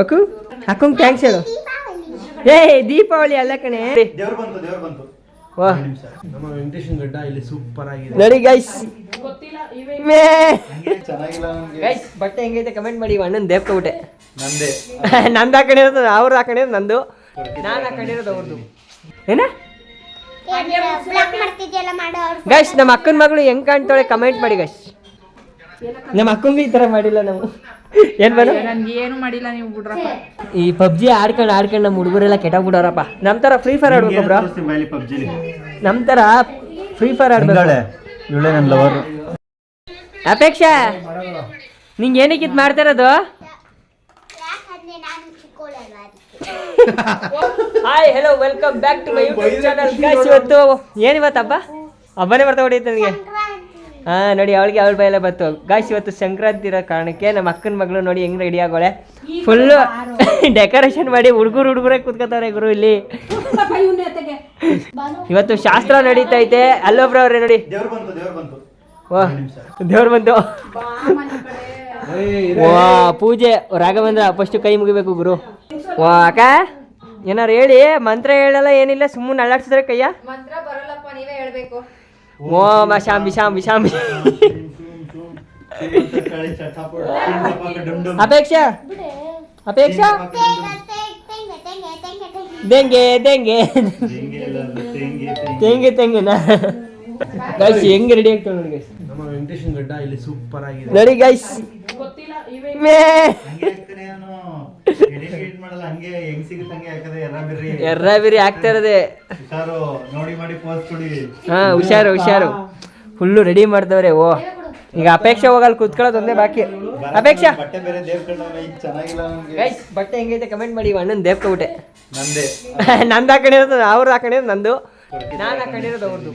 ಅಕ್ಕು ಅಕ್ಕಂಗೆ ಥ್ಯಾಂಕ್ಸ್ ಹೇಳು. ಏ ದೀಪಾವಳಿ ಅಲ್ಲ ಕಣೆ. ದೇವ್ರು ಬಂತು ದೇವ್ರು ಬಂತು. ವಾ. ನಮ್ಮ ವೆಂಕಟೇಶನ್ ಗಡ್ಡ ಇಲ್ಲಿ ಸೂಪರ್ ಆಗಿದೆ. ನೋಡಿ ಗೈಸ್ ಮೇ. ಚೆನ್ನಾಗಿಲ್ಲ ನಮ್ಗೆ. ಗೈಸ್ ಬಟ್ಟೆ ಹೆಂಗೈತೆ ಕಮೆಂಟ್ ಮಾಡಿ ಅಣ್ಣನ ದೇವ್ಕೊಬಿಟ್ಟೆ ನಂದೇ. ನಂದು ಹಾಕೊಂಡಿರೋದು ಅವ್ರು ಹಾಕೊಂಡಿರೋದು ನಂದು. ನಾನು ಹಾಕೊಂಡಿರೋದು ಅವ್ರದ್ದು ಏನ? ಬ್ಲಾಕ್ ಮಾಡ್ತಿದ್ಯಲ್ಲ ಮಾಡೋ ಅವ್ರು ಗೈಸ್ ನಮ್ಮ ಅಕ್ಕನ ಮಗಳು ಹೆಂಗ್ ಕಾಣ್ತಾಳೆ ಕಮೆಂಟ್ ಮಾಡಿ ಗೈಸ್ ನಮ್ಮ ಅಕ್ಕಂಗೆ ಈ ಥರ ಮಾಡಿಲ್ಲ ನಾವು. ಏನ್ ಬೇಡ ನನ್ಗೆ ಏನು ಮಾಡಿಲ್ಲ ನೀವು ಬಿಡ್ರಪ್ಪ. ಈ ಪಬ್ಜಿ ಆಡ್ಕೊಂಡು ಆಡ್ಕೊಂಡು ನಮ್ಮ ಹುಡುಗರೆಲ್ಲ ಬಿಡೋರಪ್ಪ ನಮ್ಮ ತರ ಫ್ರೀ ಫೈರ್ ಆಡ್ಬೇಕು ಬ್ರೋ. ನಮ್ಮ ತರ ಫ್ರೀ ಫೈರ್ ಆಡ್ಬೇಕು. ಇವಳೆ ನನ್ನ ಲವರ್ ಅಪೇಕ್ಷಾ ನಿಂಗೆ ಏನಕ್ಕೆ ಇದು ಮಾಡ್ತಾ ಇರೋದು? ಯಾಕಂದ್ರೆ ನಾನು ಚಿಕ್ಕೋಳಲ್ಲ hi hello welcome back to my YouTube channel guys ಇವತ್ತು ಏನು ಇವತ್ತು ಹಬ್ಬ ಹಬ್ಬನೇ ಬರ್ತಾ ಹೊಡಿಯುತ್ತೆ ನನಗೆ ಹಾ ನೋಡಿ ಅವಳಿಗೆ ಅವಳ ಬಯಲ ಬತ್ತು ಗಾಯ್ಸ್ ಇವತ್ತು ಸಂಕ್ರಾಂತಿ ಇರೋ ಕಾರಣಕ್ಕೆ ನಮ್ಮ ಅಕ್ಕನ ಮಗಳು ನೋಡಿ ಹೆಂಗ್ ರೆಡಿ ಆಗೋಳೆ. ಫುಲ್ಲು ಡೆಕೋರೇಷನ್ ಮಾಡಿ ಹುಡುಗರು ಹುಡುಗರೇ ಕೂತ್ಕೋತಾರೆ ಗುರು ಇಲ್ಲಿ. ಇವತ್ತು ಶಾಸ್ತ್ರ ನಡೀತೈತೆ ಅಲ್ಲೊಬ್ರವ್ರೆ ನೋಡಿ. ಓ ಬಂತು ದೇವ್ರು ಬಂತು. ವಾ ದೇವ್ರು ಬಂತು. ವಾ ಪೂಜೆ ರಾಘವೇಂದ್ರ ಫಸ್ಟ್ ಕೈ ಮುಗಿಬೇಕು ಗುರು. ವಾ ಅಕ್ಕ ಏನಾರು ಹೇಳಿ ಮಂತ್ರ ಹೇಳಲ್ಲ ಏನಿಲ್ಲ ಸುಮ್ಮನೆ ಅಳ್ಳಾಡ್ಸಿದ್ರೆ ಕೈಯ ಮಂತ್ರ ಬರಲ್ಲಪ್ಪ ನೀವೇ ಹೇಳ್ಬೇಕು. ಓಂ ಶಾಂಬಿ ಶಾಂಬಿ ಶಾಂಬಿ ಅಪೇಕ್ಷಾ ಅಪೇಕ್ಷಾ ತೆಂಗೆ ತೆಂಗೆ ತೆಂಗೆ ತೆಂಗಿನ ಗೈಸ್ ಹೆಂಗೆ ರೆಡಿ ನೋಡಿ ಗೈಸ್ ನಮ್ಮ ವೆಂಕಟೇಶನ್ ಗಡ್ಡ ಇಲ್ಲಿ ಸೂಪರ್ ಆಗಿದೆ ನೋಡಿ ಗೈಸ್ ಮೇ ಮಾಡಲ್ಲ ಹಂಗೆ ಹೆಂಗ್ ಸಿಗುತ್ತೆ ಹಂಗೆ ಯಾಕಂದ್ರೆ ಎರ ಬಿರ್ರಿ. ಎರ್ರ ಆಗ್ತಾ ಇರೋದೆ. ಹುಷಾರು ನೋಡಿ ಮಾಡಿ ಪೋಸ್ ಕೊಡಿ. ಹಾ ಹುಷಾರು ಹುಷಾರು. ಫುಲ್ಲು ರೆಡಿ ಮಾಡ್ದವ್ರೆ ಓ. ಈಗ ಅಪೇಕ್ಷೆ ಹೋಗಲ್ಲ ಕುತ್ಕೊಳ್ಳೋದು ಒಂದೇ ಬಾಕಿ. ಅಪೇಕ್ಷಾ. ಬಟ್ಟೆ ಬೇರೆ ದೇವ್ ಕಂಡ ಈಗ ಚೆನ್ನಾಗಿಲ್ಲ ನಮ್ಗೆ. ಗೈಸ್ ಬಟ್ಟೆ ಹೆಂಗೈತೆ ಕಮೆಂಟ್ ಮಾಡಿ ಅಣ್ಣನ ದೇವ್ಕೊಬಿಟ್ಟೆ ನಂದೇ. ನಂದು ಹಾಕೊಂಡಿರೋದು ಅವ್ರು ಹಾಕೊಂಡಿರೋದು ನಂದು. ನಾನು ಹಾಕೊಂಡಿರೋದು ಅವ್ರದ್ದು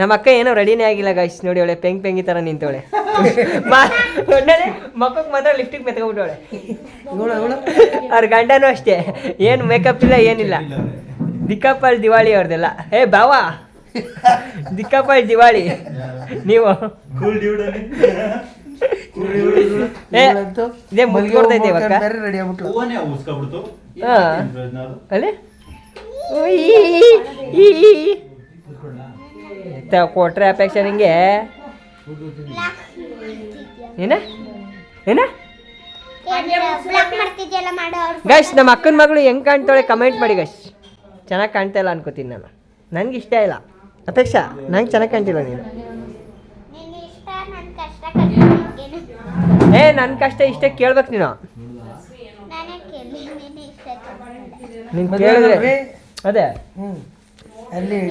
ನಮ್ಮ ಅಕ್ಕ ಏನೋ ರೆಡಿನೇ ಆಗಿಲ್ಲ ಗಾಯ್ಸ್ ನೋಡಿ ಅವಳೆ ಪೆಂಗ್ ಪೆಂಗಿ ತರ ನಿಂತವಳೆ. ಮಕ್ಕಕ್ಕೆ ಮಾತ್ರ ಲಿಫ್ಟಿಗೆ ಮೆತ್ಕೊಂಡ್ಬಿಟ್ಟವಳೆ. ಅವ್ರ ಗಂಡನೂ ಅಷ್ಟೇ. ಏನು ಮೇಕಪ್ ಇಲ್ಲ ಏನಿಲ್ಲ. ದಿಕ್ಕಪ್ಪಲ್ ದಿವಾಳಿ ಅವ್ರದ್ದೆಲ್ಲ ಏ ಬಾವ. ದಿಕ್ಕಪ್ಪಲ್ ದಿವಾಳಿ. ನೀವು. ಕೂಲ್ ಡ್ಯೂಡ್ ಏ ಇದೇ ಮುಲ್ಕೊಡ್ತೈತೆ ಇವಾಗ ರೆಡಿ ಆಗ್ಬಿಟ್ಲು. ಹೂವನೇ ಉಸ್ಕೊಬಿಡ್ತು. ಹಾ. ಅಲ್ಲಿ? ಉಯ್, ಈ, ಈ. ತ- ಕೊಟ್ರೆ ಅಪೇಕ್ಷೆ ನಿಂಗೆ? ಏನ? ಏನ? ಗಶ್ ನಮ್ಮ ಅಕ್ಕನ ಮಗಳು ಹೆಂಗ್ ಕಾಣ್ತಾಳೆ ಕಮೆಂಟ್ ಮಾಡಿ ಗಶ್ ಚೆನ್ನಾಗಿ ಕಾಣ್ತಾ ಇಲ್ಲ ಅನ್ಕೋತೀನಿ ನಾನು. ನನ್ಗೆ ಇಷ್ಟ ಇಲ್ಲ. ಅಪೇಕ್ಷ ನಂಗೆ ಚೆನ್ನಾಗಿ ಕಾಣ್ತಿಲ್ಲ ನೀನು. ಏ ನನ್ನ ಕಷ್ಟ ಇಷ್ಟ ಕೇಳ್ಬೇಕು ನೀನು. ನಾನೇ ಕೇಳಿದ್ರೆ ಅದೇ.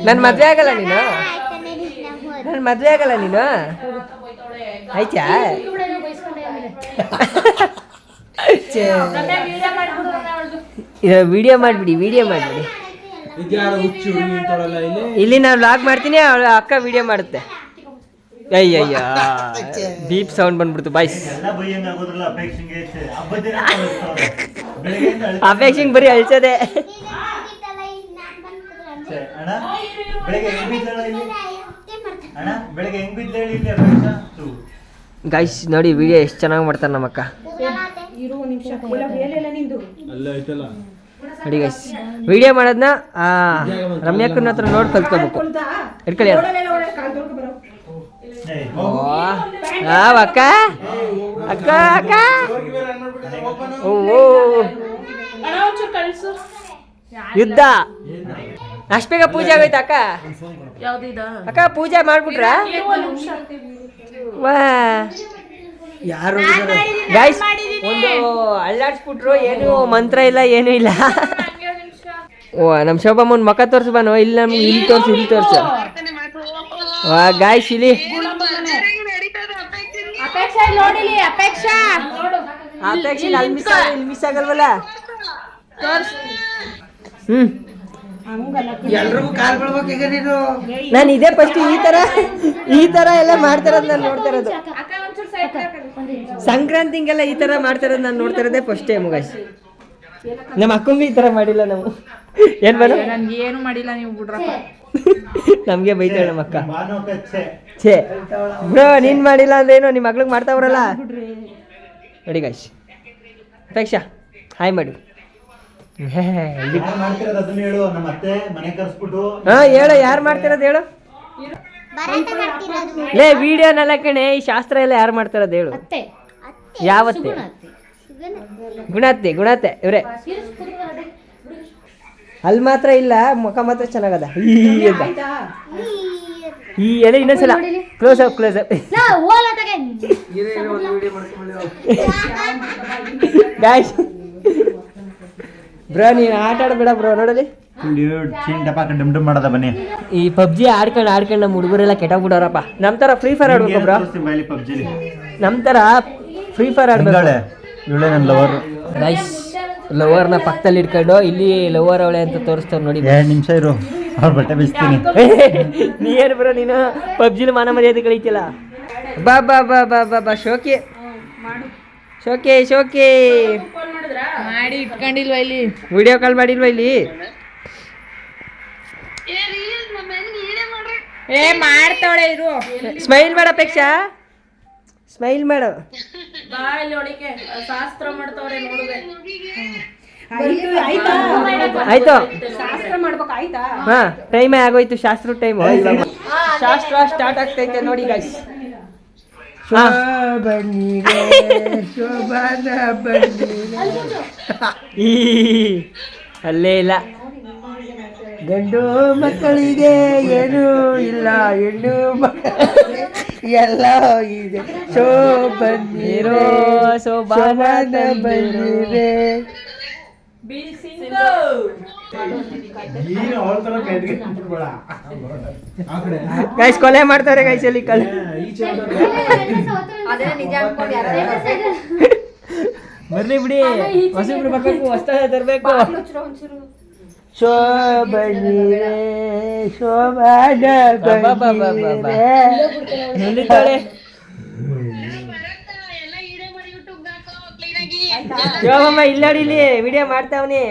ನನ್ನ ಮದುವೆ ಆಗಲ್ಲ ನೀನು? ಆಯ್ತು ನೀನು ನಮ್ಮ ನನ್ನ ಮದುವೆ ಆಗಲ್ಲ ನೀನು? ಆಯ್ತಾ? ವಿಡಿಯೋ ಮಾಡಿಬಿಡಿ ವಿಡಿಯೋ ಮಾಡಿಬಿಡಿ. ಇಲ್ಲಿ ಇಲ್ಲಿ ನಾನು ಲಾಗ್ ಮಾಡ್ತೀನಿ ಅವಳ ಅಕ್ಕ ವಿಡಿಯೋ ಮಾಡುತ್ತೆ. ಅಯ್ಯಯ್ಯ ಡೀಪ್ ಸೌಂಡ್ ಬಂದ್ಬಿಡ್ತು ಬಾಯ್ಸ್ ಅಪೇಕ್ಷೆಗೆ ಬರೀ ಅಳ್ಸೋದೆ ನೀನೇ ಹೋಗಿದ್ದಲ್ಲ, ಈಗ ನಾನ್ ಅಣ್ಣ? ಬೆಳಗ್ಗೆ ಹೆಂಗ್ ಬಿದ್ದಾಳ ಇಲ್ಲಿ? ಅಣ್ಣ ಬೆಳಗ್ಗೆ ಹೆಂಗ್ ಹೇಳಿ ಇಲ್ಲಿ ಅಪೇಕ್ಷ? ಥು. ಗೈಸ್ ನೋಡಿ ವಿಡಿಯೋ ಎಷ್ಟು ಚೆನ್ನಾಗಿ ಮಾಡ್ತಾರೆ ನಮ್ಮ ಅಕ್ಕ. ನೋಡಿ ಗೈಸ್ ವಿಡಿಯೋ ಮಾಡೋದನ್ನ ರಮ್ಯಾಕ್ಕನ ಹತ್ರ ನೋಡಿ ಕಲ್ತ್ಕೋಬೇಕು. ಆ, ಅಕ್ಕ? ಅಕ್ಕ ಅಕ್ಕ? ಓ. ಯುದ್ಧ. ಅಷ್ಟ್ ಬೇಗ ಪೂಜೆ ಆಗೋಯ್ತು ಅಕ್ಕ ಯಾವ್ದಿದ ಅಕ್ಕ ಪೂಜೆ ಮಾಡ್ಬಿಟ್ರ? ವಾ. ಯಾರು ಗೈಸ್ ಒಂದು ಅಳ್ಳಾಡ್ಸ್ಬಿಟ್ರು ಏನು ಮಂತ್ರ ಇಲ್ಲ ಏನೂ ಇಲ್ಲ. ಓ ನಮ್ಮ ಶೋಭಮ್ಮನ ಮುಖ ತೋರ್ಸು ಬಾನು. ಇಲ್ಲಿ ನಮ್ಗೆ ಇಲ್ಲಿ ತೋರ್ಸು ಇಲ್ಲಿ ತೋರ್ಸು. ವಾ ಗಾಯ್ಸ್ ಇಲ್ಲಿ. ಅಪೇಕ್ಷಾ ಅಲ್ಲಿ ಮಿಸ್ ಆಗಲ್ವಲ್ಲ? ಹ್ಮ್. ಎಲ್ರಿಗೂ ಕಾಲ್ ಬೀಳ್ಬೇಕು ಈಗ ನೀನು. ನಾನು ಇದೇ ಫಸ್ಟ್ ಈ ತರ ಈ ತರ ಎಲ್ಲ ಮಾಡ್ತಾರದ್ ನಾನು ನೋಡ್ತಿರೋದು. ಸಂಕ್ರಾಂತಿಗೆಲ್ಲ ಈ ತರ ಮಾಡ್ತಾರದ್ ನಾನು ನೋಡ್ತಿರೋದೇ ಫಸ್ಟ್ ಟೈಮ್ ಗೈಸ್ ನಮ್ಮ ಅಕ್ಕಂಗೂ ಈ ತರ ಮಾಡಿಲ್ಲ ನಾವು. ಏನ್ ಬರ ನನ್ಗೆ ಏನು ಮಾಡಿಲ್ಲ ನೀವು ಬಿಡ್ರಪ್ಪ. ನಮಗೆ ಬೈತಾಳೆ ನಮ್ಮ ಅಕ್ಕ. ಛೇ. ಬ್ರೋ ನೀನು ಮಾಡಿಲ್ಲ ಅಂದ್ರೇನು? ನಿಮ್ಮ ಮಗ್ಳಿಗೆ ಮಾಡ್ತಾವ್ರಲ್ಲ? ನೋಡಿ ಗಾಯ್ಸ್ ಅಪೇಕ್ಷಾ ಹಾಯ್ ಮಾಡು. ಹೇ, ಇಲ್ಲಿ ಯಾರು ಮಾಡ್ತಿರೋದು ಹೇಳು ನಮ್ಮ ಅತ್ತೆ ಮನೆ ಕರ್ಸ್ಬಿಟ್ಟು. ಹಾ ಹೇಳು ಯಾರು ಮಾಡ್ತಿರೋದು ಹೇಳು. ಲೇ ವಿಡಿಯೋನೆಲ್ಲ ಕಣೆ ಈ ಶಾಸ್ತ್ರ ಎಲ್ಲ ಯಾರು ಮಾಡ್ತಿರೋದು ಹೇಳು. ಅತ್ತೆ. ಯಾವತ್ತೆ? ಗುಣತ್ತೆ ಗುಣತ್ತೆ ಇವ್ರೆ. ಅಲ್ಲಿ ಮಾತ್ರ ಇಲ್ಲ ಮುಖ ಮಾತ್ರ ಚೆನ್ನಾಗದ. ಈ ಅಂತ. ಈ ಎಲೆ ಇನ್ನೊಂದ್ಸಲ close up close up guys bro ನೀನು ಆಟ ಆಡ್ಬೇಡ ಬ್ರೋ ನೋಡಲಿ ಡಮ್ ಡಮ್ ಮಾಡದ ಬನ್ನಿ ಈ ಪಬ್ಜಿ ಆಡ್ಕೊಂಡು ಆಡ್ಕೊಂಡು ನಮ್ಮ ಹುಡುಗರೆಲ್ಲ ಕೆಟ್ಟೋಗ್ಬಿಡೋರಪ್ಪ ನಮ್ಮ ಥರ ಫ್ರೀ ಫೈರ್ ಆಡ್ಬೇಕು ಬ್ರೋ. ನಮ್ ಪಬ್ಜಿಲಿ. ನಮ್ಮ ಥರ ಫ್ರೀ ಫೈರ್ ಆಡ್ಬೇಕು. ಇವಳೆ ನನ್ನ ಲವರ್ ರೈಸ್ ಲವರ್ನ ಪಕ್ಕದಲ್ಲಿ ಇಟ್ಕೊಂಡು ಇಲ್ಲಿ ಲವರ್ ಅವಳೆ ಅಂತ ತೋರಿಸ್ತಾವ್ ನೋಡಿ ಎರಡು ನಿಮಿಷ ಇರು ಅವ್ರ ಬಟ್ಟೆ ಬಿಸ್ತೀನಿ. ನೀ ಏನು ಬ್ರೋ ನೀನು ಪಬ್ಜಿಲಿ ಮಾನ ಮರ್ಯಾದೆ ಕಳೀತಿಲ್ಲ ಬಾ ಬಾ ಬಾ ಬಾ ಬಾ ಬಾ ಶೋಕಿ. ಶೋಕಿ ಶೋಕಿ. ಮಾಡಿ ಇಟ್ಕೊಂಡಿಲ್ವ ಇಲ್ಲಿ? ವಿಡಿಯೋ ಕಾಲ್ ಮಾಡಿಲ್ವ ಇಲ್ಲಿ? ಏ ಮಾಡ್ತಾವಳೆ ಇರು. ಸ್ಮೈಲ್ ಮಾಡ ಅಪೇಕ್ಷಾ. ಸ್ಮೈಲ್ ಮಾಡು. ಶಾಸ್ತ್ರ ಮಾಡ್ತಾವ್ರೆ ನೋಡುವೆ. ಆಯ್ತು ಹಾ ಟೈಮ್ ಆಗೋಯ್ತು ಶಾಸ್ತ್ರ ಟೈಮ್ ಶಾಸ್ತ್ರ ಸ್ಟಾರ್ಟ್ ಆಗ್ತೈತೆ ನೋಡಿ ಗಾಯ್ಸ್ ಹಾ. ಬನ್ನಿರೆ ಶೋಭಾನ ಬನ್ನಿರೆ. ಈ ಅಲ್ಲೇ ಇಲ್ಲ. ಗಂಡು ಮಕ್ಕಳಿಗೆ ಏನೂ ಇಲ್ಲ ಹೆಣ್ಣು ಮಕ್ಕಳು ಎಲ್ಲ ಇದೆ. ಶೋ ಬಂದಿರೋ ಶೋಭಾನ ಶೋಭಾನ ಗೈಸ್ ಕೊಲೆ ಮಾಡ್ತಾರೆ ಗೈಸ್ ಅಲ್ಲಿ ಕಲ್. ಬರ್ಲಿ ಬಿಡಿ. ಹೊಸಬ್ರು ಬರ್ಬೇಕು ಹೊಸ್ತಾಗ ತರಬೇಕು. ಶೋ ಬನ್ನಿರೆ ಶೋಭಾನ ಇಲ್ಲ ಇಲ್ಲಾಡಿ ಇಲ್ಲಿ ವಿಡಿಯೋ ಮಾಡ್ತಾವನಿ.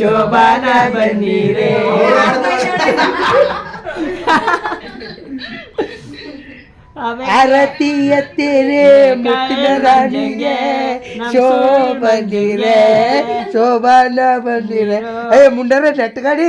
ಶೋಭಾನ ರಾಣಿಗೆ ಬಂದಿರೆ ಶೋಭಾನ ಬಂದಿರೆ. ಅಯ್ಯ ಮುಂಡರ ನೆಟ್ಗಾಡಿ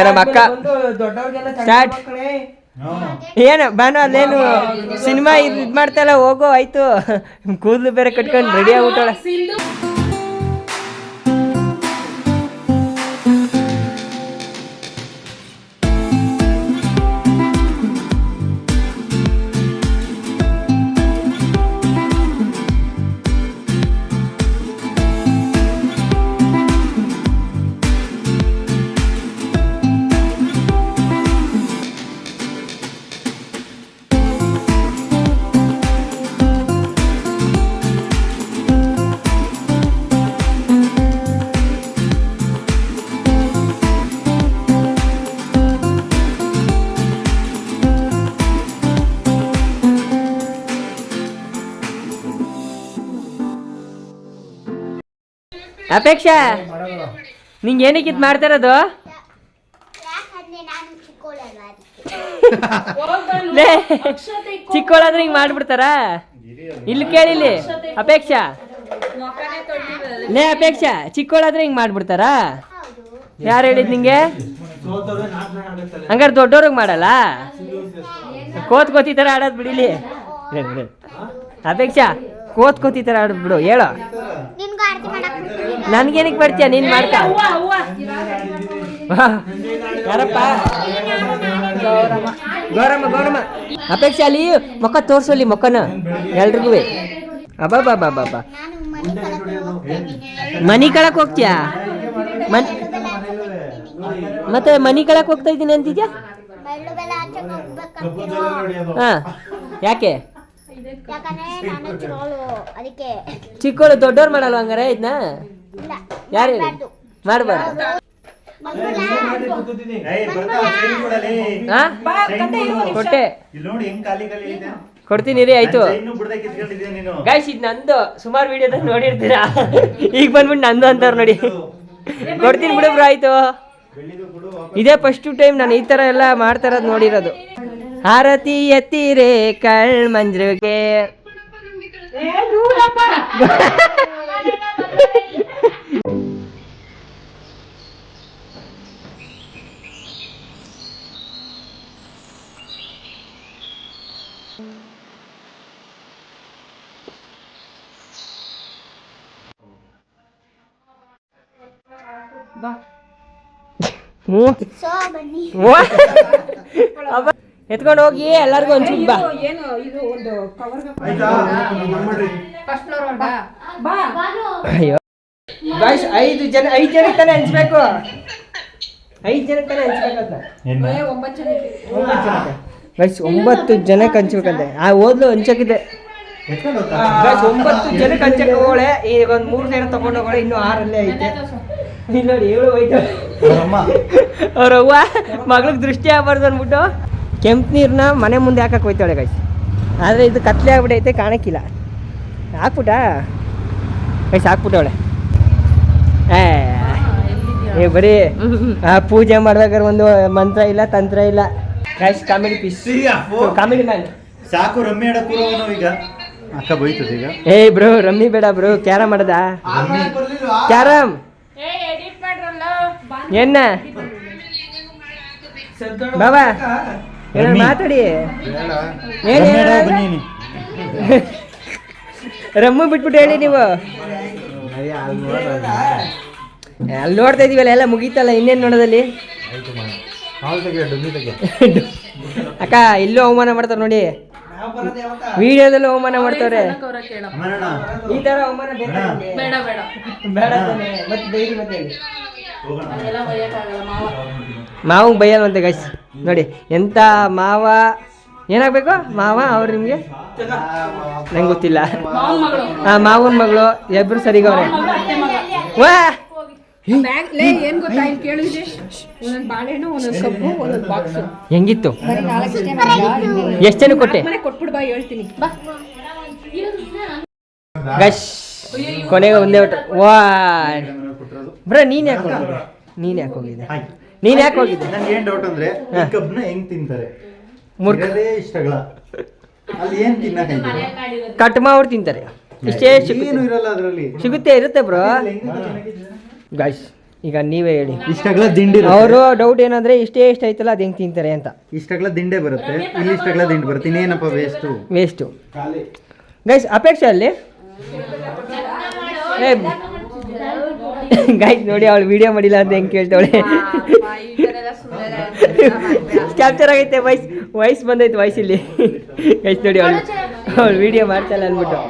ಈಗ ನಮ್ಮ ಅಕ್ಕ. ಸ್ಟಾರ್ಟ್ ಏನು ಬಾನು ಅಲ್ಲೇನು ಸಿನಿಮಾ ಇದು ಇದು ಮಾಡ್ತಲ್ಲ ಹೋಗೋ ಆಯ್ತು. ಕೂದಲು ಬೇರೆ ಕಟ್ಕೊಂಡು ರೆಡಿ ಆಗ್ಬಿಟ್ಟವಳೆ. ಅಪೇಕ್ಷಾ? ನಿಂಗೆ ಏನಕ್ಕೆ ಇದು ಅದು ನೇ ಯಾಕಂದ್ರೆ ನಾನು ಚಿಕ್ಕೋಳಲ್ವಾ ಅದಕ್ಕೆ ಲೇ ಚಿಕ್ಕವಳಾದ್ರೆ ಹಿಂಗೆ ಮಾಡ್ಬಿಡ್ತಾರ? ಇಲ್ಲಿ ಕೇಳಿಲಿ ಅಪೇಕ್ಷಾ. ಲೇ ಅಪೇಕ್ಷಾ. ಚಿಕ್ಕವಳಾದ್ರೆ ಹಿಂಗೆ ಮಾಡ್ಬಿಡ್ತಾರ? ಯಾರು ಹೇಳಿದ್ ನಿಂಗೆ? ಹಂಗಾರೆ ದೊಡ್ಡವ್ರಿಗೆ ಮಾಡಲ್ಲ? ಕೋತ್ ಕೋತಿ ಥರ ಆಡೋದು ಬಿಡಿಲಿ ಅಪೇಕ್ಷಾ ಕೋತ್ ಕೋತಿ ಥರ ಆಡೋದು ಬಿಡು ಹೇಳೋ. ನನ್ಗೇನಕ್ಕೆ ಬರ್ತೀಯ ನೀನ್ ಮಾಡ್ಕ. ಯಾರಪ್ಪ? ಗೌರಮ್ಮ ಗೌರಮ್ಮ. ಅಪೇಕ್ಷೆ ಅಲ್ಲಿ ಮೊಕ್ಕ ತೋರ್ಸೋಲಿ ಮೊಕ್ಕನ ಎಲ್ರಿಗೂ. ಅಬ್ಬಾ ಬಾ ಬಾ ಬಾ ಮನೆ ಕಳಕ್ ಹೋಗ್ತೀಯಾ? ಮನ್ ಮತ್ತೆ ಮನಿ ಕಳಕ್ ಹೋಗ್ತಾ ಇದ್ದೀನಿ ಅಂತಿದ್ಯಾ? ಹಾ. ಯಾಕೆ? ಯಾಕಂದ್ರೆ ನಾನು ಚಿರೋಳು ಅದಕ್ಕೆ. ಚಿಕ್ಕೋಳು ದೊಡ್ಡವ್ರು ಮಾಡಲ್ವ ಹಂಗಾರೆ ಇದನ್ನ ಇಲ್ಲ ಯಾರು ಮಾಡ್ಬಾರ್ದು. ಕೊಟ್ಟೆ ಇಲ್ಲಿ ನೋಡಿ ಹೆಂಗ್ ಖಾಲಿ ಖಾಲಿ ಕೊಡ್ತೀನಿ ರೀ ಆಯ್ತು. ಗಾಯ್ಸ್ ಇದು ನಂದು. ಸುಮಾರು ವಿಡಿಯೋದಾಗ ನೋಡಿರ್ತೀರಾ? ಈಗ ಬಂದ್ಬಿಟ್ಟು ನಂದು ಅಂತಾರ ನೋಡಿ. ಕೊಡ್ತೀನಿ ಬಿಡು ಬ್ರೋ ಆಯ್ತು. ಇದೇ ಫಸ್ಟ್ ಟೈಮ್ ನಾನು ಈ ತರ ಎಲ್ಲ ಮಾಡ್ತಾ ಇರೋದು ನೋಡಿರೋದು. ಆರತಿ ಎತ್ತಿರೆ ಕಳ್ ಮಂಜ್ರಿಗೆ ಹ್ಞೂ ಸೊ ಬನ್ನಿ. ಅಬ್ಬ ಎತ್ಕೊಂಡು ಹೋಗಿ ಎಲ್ಲರಿಗೂ ಒಂದು ಬಾ. ಅಯ್ಯೋ ಗಾಯ್ಸ್ ಐದು ಜನ ಐದು ಜನಕ್ಕೆ ತಾನೇ ಹಂಚ್ಬೇಕು. ಐದು ಜನಕ್ಕೆ ತಾನೇ ಹಂಚ್ಬೇಕಂತ. ಗೈಸ್ ಒಂಬತ್ತು ಜನಕ್ಕೆ. ಹಂಚ್ಬೇಕಂತೆ. ಆ ಓದ್ಲು ಹಂಚಕ್ಕಿದೆ ಗೈಸ್ ಒಂಬತ್ತು ಜನಕ್ಕೆ ಹಂಚಕ್ಕೆ ಹೋಗೋಳೆ ಈಗ ಒಂದು ಮೂರು ಜನ ತಗೊಂಡು ಹೋಗೋಳೆ ಇನ್ನು ಆರಲ್ಲೇ ಐತೆ. ಇಲ್ಲಿ ನೋಡಿ ಏಳು ಹೋಯ್ತು. ಅವ್ರವ್ವ ಮಗಳಿಗೆ ದೃಷ್ಟಿ ಆಗ್ಬಾರ್ದು ಅಂದ್ಬಿಟ್ಟು. ಕೆಂಪು ನೀರನ್ನ ಮನೆ ಮುಂದೆ ಹಾಕಕ್ಕೆ ಹೋಯ್ತಾಳೆ ಗೈಸ್ ಆದರೆ ಇದು ಕತ್ಲೆ ಆಗ್ಬಿಟ್ಟೈತೆ ಕಾಣಕ್ಕಿಲ್ಲ. ಹಾಕ್ಬಿಟ್ಟ ಗೈಸ್ ಹಾಕ್ಬಿಟ್ಟವಳೆ. ಏ ಏ ಬರೀ ಆ ಪೂಜೆ ಮಾಡ್ಬೇಕಾದ್ರೆ ಒಂದು ಮಂತ್ರ ಇಲ್ಲ ತಂತ್ರ ಇಲ್ಲ. Guys comedy piece comedy man ಸಾಕು ರಮ್ಮಿ ಈಗ. ಅಕ್ಕ ಬೈತದ ಈಗ. ಏ ಬ್ರೋ ರಮ್ಮಿ ಬೇಡ ಬ್ರೋ ಕ್ಯಾರಮ್ ಮಾಡದ? ಕ್ಯಾರಮ್ ಏನ ಬಾಬಾ. ಏನಾದ್ರು ರಮ್ಮಿ. ಮಾತಾಡಿ. ಏನ್ ರಮ್ಮಿ ಬಿಟ್ಬಿಟ್ಟು ಹೇಳಿ ನೀವು. ಅಲ್ಲಿ ನೋಡ್ತಾ ಇದೀವಲ್ಲ ಎಲ್ಲ ಮುಗೀತಲ್ಲ ಇನ್ನೇನು ನೋಡೋದಲ್ಲಿ? ಅಕ್ಕ ಇಲ್ಲೂ ಅವಮಾನ ಮಾಡ್ತಾರೆ ನೋಡಿ. ವಿಡಿಯೋದಲ್ಲೂ ಅವಮಾನ ಮಾಡ್ತಾರೆ. ಈ ತರ ಅವಮಾನ ಬೇಡ ಬೇಡ. ಬೇಡ ಮತ್ತೆ ಧೈರ್ಯ ಮತ್ತೆ ಮಾವ. ಬೈಯಲ್ವಂತೆ ಗೈಸ್ ನೋಡಿ ಎಂತ ಮಾವ ಏನಾಗ್ಬೇಕು? ಮಾವ ಅವ್ರು ನಿಮಗೆ? ನಂಗೆ ಗೊತ್ತಿಲ್ಲ. ಹಾ ಮಗಳು. ಆ ಮಾವನ್ ಮಗಳು ಎಬ್ರು ಸರಿಗವ್ರೆ ವಾ! ಲೇ ಏನ್ ಗೊತ್ತಾ? ಇಲ್ಲಿ ಕೇಳಿದ್ರೆ ಒಂದೊಂದ್ ಬಾಳೆಹಣ್ಣು ಒಂದೊಂದ್ ಕಬ್ಬು ಒಂದೊಂದ್ ಬಾಕ್ಸ್ ಹೆಂಗಿತ್ತು? ಎಷ್ಟು ಜನ ಕೊಟ್ಟೆ? ಕೊಟ್ಬಿಡ್ಬಾ ಕೊಟ್ಬಿಡ್ ಬಾ ಹೇಳ್ತೀನಿ. ಬಾ. ಗಶ್ ಕೊನೆಗೆ ಒಂದೇ ಒಟ್ಟು. ವಾ! ಬ್ರ ನೀನ್ ಯಾಕೆ ಹೋಗಿದ್ದೆ? ನೀನ್ ಯಾಕೆ ಹೋಗಿದ್ದೆ. ನೀನ್ ಯಾಕೆ ಹೋಗಿದ್ದೆ? ನನ್ಗೆ ಏನ್ ಡೌಟ್ ಅಂದ್ರೆ ಈ ಕಬ್ನ ಹೆಂಗ್ ತಿಂತಾರೆ? ಮೂರ್ಖ. ಇರೋದೇ ಇಷ್ಟಗಳ. ಅಲ್ಲಿ ಏನ್ ತಿನ್ನಕ್ಕೆ ಕಟ್ ಮಾವ್ರು ತಿಂತಾರೆ. ಇಷ್ಟೇ ಏನು ಇರಲ್ಲ ಅದರಲ್ಲಿ? ಸಿಗುತ್ತೆ ಇರುತ್ತೆ ಬ್ರೋ. ಗಾಯ್ಸ್ ಈಗ ನೀವೇ ಹೇಳಿ. ಇಷ್ಟಗಳ ದಿಂಡಿ ಅವರು ಡೌಟ್ ಏನಂದ್ರೆ ಇಷ್ಟೇ ಇಷ್ಟ ಐತಲ್ಲ ಅದು ಹೆಂಗ್ ತಿಂತಾರೆ ಅಂತ. ಇಷ್ಟಗಳ ದಿಂಡೆ ಬರುತ್ತೆ. ಇಲ್ಲಿ ಇಷ್ಟಗಳ ದಿಂಡ್ ಬರುತ್ತೆ. ಇನ್ನೇನಪ್ಪ ವೇಸ್ಟು ವೇಸ್ಟು ಗೈಸ್ ಅಪೇಕ್ಷೆ ಅಲ್ಲಿ? ಗೈಸ್ ನೋಡಿ ಅವಳು ವಿಡಿಯೋ ಮಾಡಿಲ್ಲ ಅಂತ ಹೆಂಗ್ ಕೇಳ್ತಾವಳೆ ಕ್ಯಾಪ್ಚರ್ ಆಗೈತೆ ವಾಯ್ಸ್ ವಾಯ್ಸ್ ಬಂದೈತೆ ವಾಯ್ಸ್ ಇಲ್ಲಿ. ಗೈಸ್ ನೋಡಿ ಅವಳು. ಅವಳು ವಿಡಿಯೋ ಮಾಡ್ತಾಯಿಲ್ಲ ಅಂದ್ಬಿಟ್ಟು.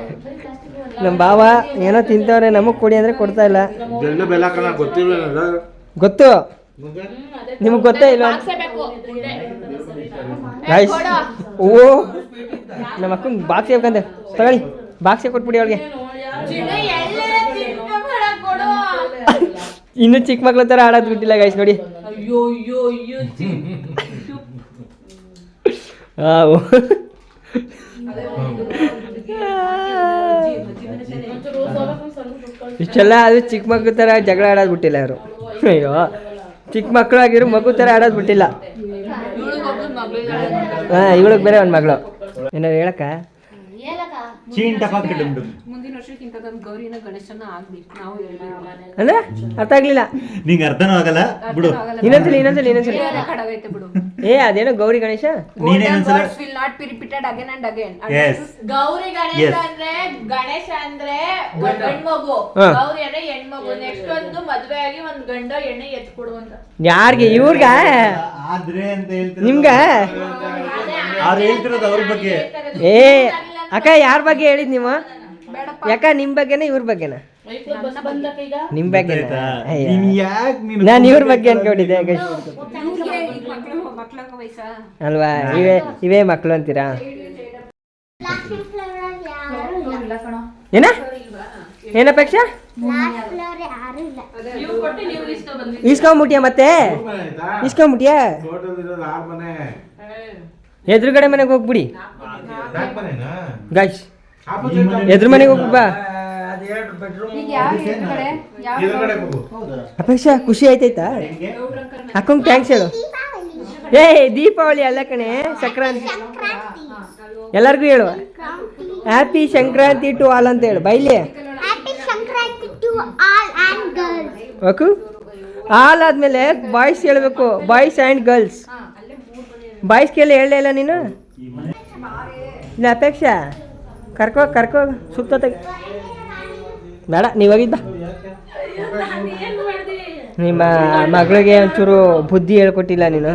ನಮ್ಮ ಬಾವ ಏನೋ ತಿಂತವ್ರೆ ನಮಗೆ ಕೊಡಿ ಅಂದರೆ ಕೊಡ್ತಾ ಇಲ್ಲ. ಗೊತ್ತು. ನಿಮಗೆ ಗೊತ್ತೇ ಇಲ್ಲ ಗಾಯ್ಸ್ ಓ ನಮ್ಮ ಅಕ್ಕಂಗೆ ಬಾಕ್ಸ್ ಬೇಕಂತೆ. ತಗೊಳ್ಳಿ. ಬಾಕ್ಸೇ ಕೊಟ್ಬಿಡಿ ಅವಳಿಗೆ. ಇನ್ನು ಚಿಕ್ಕ ಮಕ್ಳ ತರ ಆಡೋದ್ ಬಿಟ್ಟಿಲ್ಲ ಗೈಸ್ ನೋಡಿ. ಅಯ್ಯೋ ಅಯ್ಯೋ ಅಯ್ಯೋ. ಇಷ್ಟೆಲ್ಲ ಅದು ಚಿಕ್ಕ ಮಕ್ಳ ತರ ಜಗಳ ಆಡೋದ್ ಬಿಟ್ಟಿಲ್ಲ ಅವರು ಅಯ್ಯೋ. ಚಿಕ್ಕ ಮಕ್ಕಳು ಆಗಿರೋ ಮಗು ತರ ಆಡೋದ್ ಬಿಟ್ಟಿಲ್ಲ. ಹಾ ಇವಳಗ್ ಬೇರೆ ಒಂದು ಮಗಳು. ಏನಾರು ಹೇಳಕ್ಕ? ಚೀನ್ ಟಪಾಕ್ ಡುಮ್ ಡುಮ್ ಮುಂದಿನ ವರ್ಷಕ್ಕಿಂತ ಒಂದು ಗೌರಿನ ಗಣೇಶನ ಆಗ್ಬೇಕು ನಾವು ಅರ್ಥ ಆಗ್ಲಿಲ್ಲ ನಿಂಗೆ ಅರ್ಥನೂ ಆಗಲ್ಲ ಬಿಡು ಇನ್ನೊಂದ್ಸಲಿ ಇನ್ನೊಂದ್ಸಲಿ ಇನ್ನೊಂದ್ಸಲಿ ರೆಕಾರ್ಡ್ ಆಗೈತೆ ಬಿಡು ಏ ಅದೇನೋ ಗೌರಿ ಗಣೇಶ ನೀನೇ ಒಂದ್ಸಲ will not be repeated again and again yes Gauri Ganesha ಅಂದ್ರೆ ಗಣೇಶ ಅಂದ್ರೆ ಒಂದ್ ಗಂಡ್ಮಗು ಗೌರಿ ಅಂದ್ರೆ ಹೆಣ್ಮಗು ನೆಕ್ಸ್ಟ್ ಒಂದು ಮದ್ವೆ ಆಗಿ ಒಂದ್ ಗಂಡ ಎಣ್ಣೆ ಎತ್ ಕೊಡುವಂತ ಯಾರಿಗೆ ಇವ್ರಿಗ ಆದ್ರೆ ಅಂತ ಹೇಳ್ತಾರೆ ನಿಮ್ಗ ಅವ್ರು ಹೇಳ್ತಿರೋದು ಅವ್ರ ಬಗ್ಗೆ ಏ ಅಕ್ಕ ಯಾರ ಬಗ್ಗೆ ಹೇಳಿದ್ ನೀವು? ಯಾಕ ನಿಮ್ ಬಗ್ಗೆನ ಇವ್ರ ಬಗ್ಗೆನ? ಬಸ್ ಬಂದಕ್ಕ ಈಗ ನಿಮ್ ಬಗ್ಗೆ ನಾನು ಯಾಕ್ ನೀನು ನಾನ್ ಇವ್ರ ಬಗ್ಗೆ ಅನ್ಕೊಂಡಿದ್ದೆ ಅಲ್ವಾ? ಇವೇ ಇವೇ ಮಕ್ಳು ಅಂತೀರಾ? ಏನ? ಏನಪೇಕ್ಷ ಲಾಸ್ಟ್ ಫ್ಲವರ್ ಯಾರು ಇಲ್ಲ ನೀವು ಕೊಟ್ಟು ನೀವು ಇಷ್ಟ ಬಂದ್ರಿ ಇಸ್ಕೊಂಬಿಟ್ಯಾ ಮತ್ತೆ ಇಸ್ಕೊಂಬಿಟ್ಯಾ ಎದುರುಗಡೆ ಮನೆಗೆ ಹೋಗ್ಬಿಡಿ. ಗಾಯ್ಸ್ ಎದುರು ಮನೆಗೆ ಹೋಗ್ಬಾ ಈಗ ಯಾವ ಎದುರುಗಡೆ? ಯಾವ ಎದುರುಗಡೆ ಹೋಗು. ಅಪೇಕ್ಷ ಖುಷಿ ಆಯ್ತಾಯ್ತಾ? ಅಕ್ಕಂಗೆ ಥ್ಯಾಂಕ್ಸ್ ಹೇಳು. ಏ ದೀಪಾವಳಿ ಅಲ್ಲ ಕಣೆ ಸಂಕ್ರಾಂತಿ. ಎಲ್ಲರಿಗೂ ಹೇಳು. ಹ್ಯಾಪಿ ಸಂಕ್ರಾಂತಿ ಟು ಆಲ್ ಅಂತ ಹೇಳು. ಬೈಲಿ. ಓಕು? ಆಲ್ ಆದ್ಮೇಲೆ ಬಾಯ್ಸ್ ಹೇಳ್ಬೇಕು. ಬಾಯ್ಸ್ ಆ್ಯಂಡ್ ಗರ್ಲ್ಸ್ ಬಾಯ್ಸ್ ಕೇಳಿ ಹೇಳಲೇ ಇಲ್ಲ ನೀನು? ಇಲ್ಲ ಅಪೇಕ್ಷ. ಕರ್ಕೋ ಕರ್ಕೋ ಸುತ್ತ ತೆಗಿ ಬೇಡ ನೀವಾಗಿದ್ದ ನಿಮ್ಮ ಮಗಳಿಗೆ ಒಂಚೂರು ಬುದ್ಧಿ ಹೇಳ್ಕೊಟ್ಟಿಲ್ಲ ನೀನು.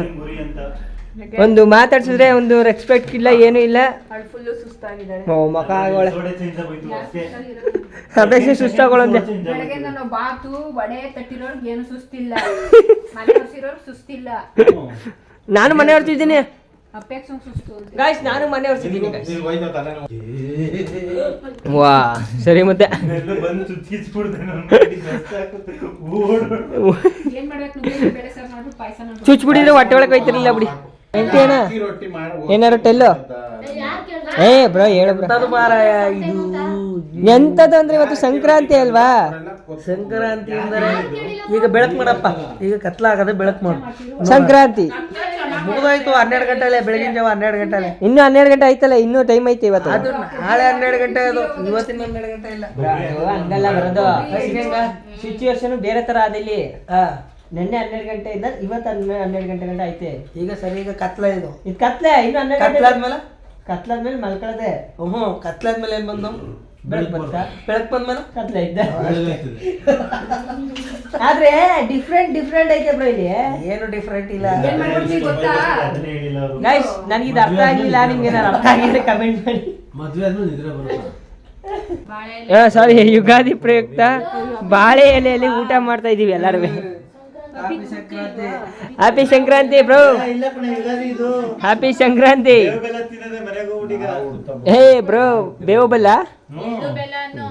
ಒಂದು ಮಾತಾಡ್ಸಿದ್ರೆ ಒಂದು ರೆಸ್ಪೆಕ್ಟ್ ಇಲ್ಲ ಏನೂ ಇಲ್ಲ. ಓ ಮಕ ಆಗೋಳೆ. ಅಪೇಕ್ಷೆ ಸುಸ್ತಾಗೋಳಂತೆ. ನಾನು ಬಾತು ವಡೆ ತಟ್ಟಿರೋರ್ಗೆ ಏನು ಸುಸ್ತಿಲ್ಲ. ಮನೆ ಸುಸ್ತಿಲ್ಲ. ನಾನು ಮನೆ ಹೊರ್ತಿದ್ದೀನಿ. ಗಾಯ್ಸ್ ನಾನು ಮನೆ ಹೊರ್ತಿದ್ದೀನಿ ವಾ ಸರಿ ಮತ್ತೆ. ಚುಚ್ಬಿಡಿದ್ರೆ ಹೊಟ್ಟೆ ಒಳಗೆ ಹೋಯ್ತಿರ್ಲಿಲ್ಲ ಬಿಡಿ. ಏನಾರು ಟೆಲ್ಲು ಏ ಬ್ರೋ ಹೇಳು ಬ್ರೋ. ಮಾರಾಯ ಇದು ಎಂತದ್ದು ಅಂದ್ರೆ ಇವತ್ತು ಸಂಕ್ರಾಂತಿ ಅಲ್ವಾ? ಸಂಕ್ರಾಂತಿ ಅಂದ್ರೆ ಈಗ ಬೆಳಕು ಮಾಡಪ್ಪ. ಈಗ ಕತ್ಲಾಗದೆ ಬೆಳಕು ಮಾಡು. ಸಂಕ್ರಾಂತಿ. ಮುಗಿದೋಯ್ತು ಹನ್ನೆರಡು ಗಂಟೆಲೆ ಬೆಳಗಿನ ಜಾವ ಹನ್ನೆರಡು ಗಂಟೆಲೆ. ಇನ್ನು ಹನ್ನೆರಡು ಗಂಟೆ ಆಯ್ತಲ್ಲ ಇನ್ನೂ ಟೈಮ್ ಐತೆ ಇವತ್ತು. ಅದು ನಾಳೆ ಹನ್ನೆರಡು ಗಂಟೆ ಅದು ಇವತ್ತಿನ ಹನ್ನೆರಡು ಗಂಟೆ ಇಲ್ಲ. ಬ್ರೋ, ಹಂಗಲ್ಲ ಬರೋದು. ಸಿಚುವೇಶನ್ ಬೇರೆ ತರ ಅದಿಲ್ಲಿ ನಿನ್ನೆ ಹನ್ನೆರಡು ಗಂಟೆ ಇದ್ದ ಇವತ್ತು ಹನ್ನೆರಡು ಹನ್ನೆರಡು ಗಂಟೆ ಗಂಟೆ ಐತೆ ಈಗ ಸರಿ ಈಗ ಕತ್ಲ ಇದು. ಇದು ಕತ್ಲೆ? ಇನ್ನು ಹನ್ನೆರಡು ಗಂಟೆ ಕತ್ಲಾದ್ಮೇಲೆ? ಕತ್ಲಾದ್ಮೇಲೆ ಮಲ್ಕೊಳ್ಳದೆ ಹ್ಞೂ ಕತ್ಲಾದ್ಮೇಲೆ ಏನು ಬಂದು? ಬೆಳಕು ಬಂತ? ಬೆಳಕು ಬಂದ್ಮೇಲೆ ಕತ್ಲೆ ಇದ್ದ. ಆದ್ರೆ ಡಿಫ್ರೆಂಟ್ ಡಿಫ್ರೆಂಟ್ ಐತೆ ಬ್ರೋ ಇಲ್ಲಿ. ಏನು ಡಿಫ್ರೆಂಟ್ ಇಲ್ಲ? ಏನ್ ಮಾಡ್ಬಿಡ್ತೀವಿ ಗೊತ್ತಾ? ಅದನ್ನೇ ಹೇಳಿಲ್ಲ ಅವ್ರು. ಗೈಸ್ ನನಗೆ ಇದು ಅರ್ಥ ಆಗಿಲ್ಲ ನಿಮ್ಗೆ ಅರ್ಥ ಆಗಿದೆ ಕಮೆಂಟ್ ಮಾಡಿ. ಹಾ ಸಾರಿ ಯುಗಾದಿ ಪ್ರಯುಕ್ತ ಬಾಳೆ ಎಲೆಯಲ್ಲಿ ಊಟ ಮಾಡ್ತಾ ಇದೀವಿ ಎಲ್ಲರೂ happy Sankranti. Bro happy Sankranti. ಏ ಬ್ರೋ ಬೇವು ಬೆಲ್ಲ? ಎಳ್ಳು ಬೆಲ್ಲನು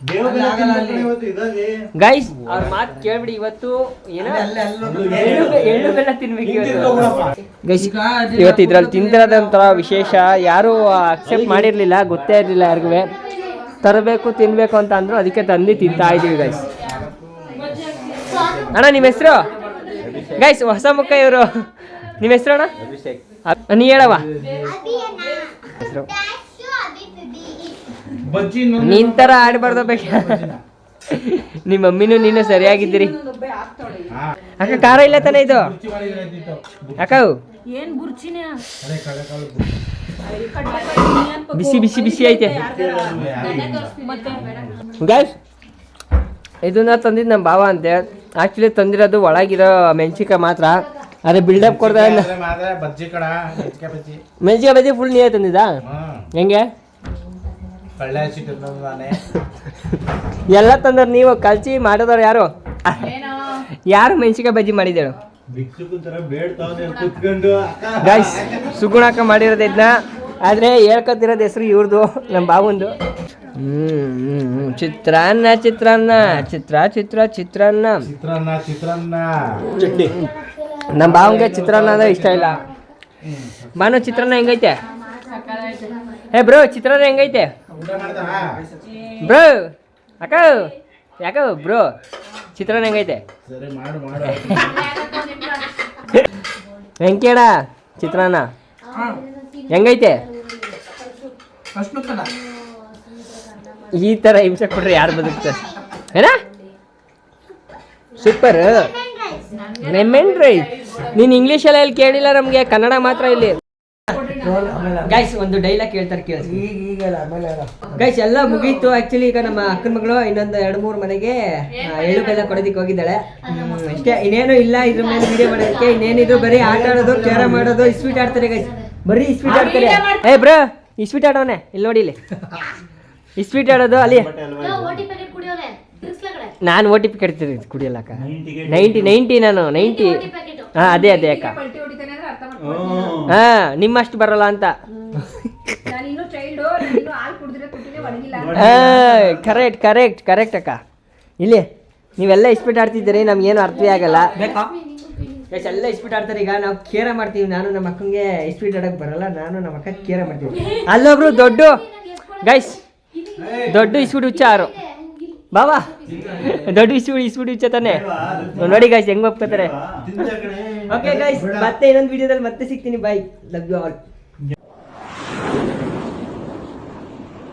ಬೇವು ಬೆಲ್ಲ ತಿನ್ಬೇಕು ಇವತ್ತು ಯುಗಾದಿ ಗೈಸ್ ಅವ್ರ ಮಾತು ಕೇಳ್ಬಿಡಿ ಇವತ್ತು ಏನೋ ಎಳ್ಳು ಬೆಲ್ಲ ತಿನ್ಬೇಕು ಇವತ್ತು. ಗೈಸ್ ಇವತ್ತು ಇದ್ರಲ್ಲಿ ತಿಂದಿರೋದಂತರ ವಿಶೇಷ ಯಾರು ಅಕ್ಸೆಪ್ಟ್ ಮಾಡಿರ್ಲಿಲ್ಲ ಗೊತ್ತೇ ಇರಲಿಲ್ಲ ಯಾರಿಗೂ. ತರಬೇಕು ತಿನ್ಬೇಕು ಅಂತ ಅಂದ್ರು ಅದಕ್ಕೆ ತಂದು ತಿಂತಾ ಇದೀವಿ ಗೈಸ್ ಅಣ್ಣ ನಿಮ್ಮ ಹೆಸರು? ಗೈಸ್ ಹೊಸ ಮುಖ ಇವರು ನಿಮ್ಮ ಹೆಸರು ಅಣ್ಣ ನೀ ಹೇಳವ ಹೆಸರು. ಬಜ್ಜಿ ಇನ್ನೊಂದು ನಿನ್ ತರ ಆಡ್ಬಾರ್ದು ಬೇಕ ನಿಮ್ಮ ಮಮ್ಮಿನೂ ನೀನು ಸರಿಯಾಗಿದ್ದೀರಿ. ಹಾ. ಅಕ್ಕ ಖಾರ ಇಲ್ಲ ತಾನೆ ಇದು? ಅಕ್ಕವು. ಅಕ್ಕ ಬಿಸಿ ಬಿಸಿ ಬಿಸಿ ಐತೆ. ಮತ್ತೆ? ಗೈಸ್ ಇದನ್ನ ತಂದಿದ್ದು ನಮ್ಮ ಭಾವ ಅಂತೆ. ಆಕ್ಚುಲಿ ತಂದಿರೋದು ಒಳಗಿರೋ ಮೆಣಸಿನ್ಕಾಯಿ ಮಾತ್ರ. ಅದೇ ಬಿಲ್ಡಪ್ ಕೊಡ್ತಾ ಮಾತ್ರ ಬಜ್ಜಿ ಕಡ ಮೆಚ್ಕೆ ಬಜ್ಜಿ. ಫುಲ್ ನೀವೇ ತಂದಿದ್ದಾ? ಹ್ಮ್. ಹೆಂಗೆ? ಎಲ್ಲ ತಂದ್ರೆ ನೀವು ಕಲ್ಚಿ ಮಾಡಿದವ್ರು ಯಾರು? ಏನೋ? ಯಾರು ಮೆಣಸಿಕಾಯಿ ಬಜ್ಜಿ ಮಾಡಿದ್ದೇಳು ಗೈಸ್ ಸುಗುಣಾಕ ಮಾಡಿರೋದು ಇದನ್ನ ಆದರೆ ಹೇಳ್ಕೊತಿರೋದು ಹೆಸರು ಇವ್ರದ್ದು ನಮ್ಮ ಬಾಬುಂದು. ಹ್ಮ್. ಚಿತ್ರಾನ್ನ ಚಿತ್ರಾನ್ನ ಚಿತ್ರ ಚಿತ್ರ ಚಿತ್ರಾನ್ನ. ಚಿತ್ರಾನ್ನ ಚಿತ್ರಾನ್ನ. ನಮ್ಮ ಬಾವಂಗೆ ಚಿತ್ರಾನ್ನ ಅಂದ್ರೆ ಇಷ್ಟ ಇಲ್ಲ. ಬಾನು ಚಿತ್ರಾನ್ನ ಹೆಂಗೈತೆ? ಏ ಬ್ರೋ ಚಿತ್ರಾನ್ನ ಹೆಂಗೈತೆ? ಬ್ರೋ ಅಕ್ಕ ಯಾಕ ಬ್ರೋ? ಚಿತ್ರಾನ್ನ ಹೆಂಗೈತೆ? ಸರಿ ಮಾಡು ಮಾಡು. ಹೆಂಗೇಡ ಚಿತ್ರಾನ್ನ. ಹೆಂಗೈತೆ? ಈ ಥರ ಹಿಂಸೆ ಕೊಟ್ರೆ ಯಾರು ಬದುಕ್ತಾರೆ ಏನ? ಸೂಪರ್ ಲೆಮನ್ ರೈಸ್ ನೀನು ಇಂಗ್ಲೀಷಲ್ಲಿ ಎಲ್ಲಿ ಕೇಳಿಲ್ಲ ನಮಗೆ ಕನ್ನಡ ಮಾತ್ರ ಇಲ್ಲಿ. ಗೈಸ್ ಒಂದು ಡೈಲಾಗ್ ಹೇಳ್ತಾರೆ ಕೇಳಿಸಿ. ಈಗ ಈಗಲ್ಲ ಆಮೇಲೆ ಅಲ್ಲ. ಗೈಸ್ ಎಲ್ಲ ಮುಗೀತು. ಆಕ್ಚುಲಿ ಈಗ ನಮ್ಮ ಅಕ್ಕನ ಮಗಳು ಇನ್ನೊಂದು ಎರಡು ಮೂರು ಮನೆಗೆ ಎಳ್ಳು ಬೆಲ್ಲ ಕೊಡೋದಿಕ್ಕೆ ಹೋಗಿದ್ದಾಳೆ. ಅಷ್ಟೇ. ಇನ್ನೇನು ಇಲ್ಲ ಇದ್ರ ಮೇಲೆ ವಿಡಿಯೋ ಮಾಡೋದಕ್ಕೆ. ಇನ್ನೇನಿದ್ರು ಬರೀ ಆಟ ಆಡೋದು ಕ್ಯಾರಮ್ ಆಡೋದು ಇಸ್ವೀಟ್ ಆಡ್ತಾರೆ ಗೈಸ್ ಬರೀ ಇಸ್ವೀಟ್ ಆಡ್ತಾರೆ. ಏ ಬ್ರೋ ಇಸ್ವೀಟ್ ಆಡೋನೆ. ಇಲ್ಲಿ ನೋಡಿ ಇಲ್ಲಿ. ಇಸ್ವೀಟ್ ಆಡೋದು ಅಲ್ಲಿ. ನಾನು ಓ ಟಿ ಪಿ ಕಟ್ತೀನಿ ಕುಡಿಯಲ್ಲಕ್ಕ ಅಕ್ಕ. ನೈಂಟಿ ನೈಂಟಿ ನಾನು ನೈಂಟಿ ಪ್ಯಾಕೆಟ್ ಹಾಂ ಅದೇ ಅದೇ ಅಕ್ಕ. ಹಾಂ ನಿಮ್ಮಷ್ಟು ಬರಲ್ಲ ಅಂತ. ನಾನು ಇನ್ನೂ ಚೈಲ್ಡು ಇನ್ನೂ ಹಾಲು ಕುಡಿದ್ರೆ ಕುಟ್ಟಿನೇ ಒಣಗಿಲ್ಲ ಕರೆಕ್ಟ್ ಕರೆಕ್ಟ್ ಕರೆಕ್ಟ್ ಅಕ್ಕ. ಇಲ್ಲಿ ನೀವೆಲ್ಲ ಇಸ್ಪೀಟ್ ಆಡ್ತಿದ್ದೀರಿ ನಮ್ಗೇನು ಅರ್ಥವೇ ಆಗಲ್ಲ. ಎಲ್ಲ ಇಸ್ಪೀಟ್ ಆಡ್ತಾರೆ. ಈಗ ನಾವು ಕೇರ ಮಾಡ್ತೀವಿ. ನಾನು ನಮ್ಮ ಅಕ್ಕಂಗೆ ಇಸ್ಪೀಟ್ ಆಡಕ್ಕೆ ಬರಲ್ಲ. ನಾನು ನಮ್ಮ ಅಕ್ಕ ಕೇರ ಮಾಡ್ತೀವಿ. ಅಲ್ಲೊಬ್ರು ದೊಡ್ಡ ಗೈಸ್ ದೊಡ್ಡ ಇಸ್ಪೀಟ್ ಹುಚ್ಚಾರು ಬಾಬಾ ದೊಡ್ಡ ಇಸ್ಪೀಟ್ ಇಸ್ಪೀಟ್ ಹುಚ್ಚ ತಾನೆ? ನೋಡಿ ಗೈಸ್ ಹೆಂಗ್ ಒಪ್ಕೋತಾರೆ? ಓಕೆ ಗೈಸ್ ಮತ್ತೆ ಇನ್ನೊಂದು ವಿಡಿಯೋದಲ್ಲಿ ಮತ್ತೆ ಸಿಗ್ತೀನಿ. Bye love you all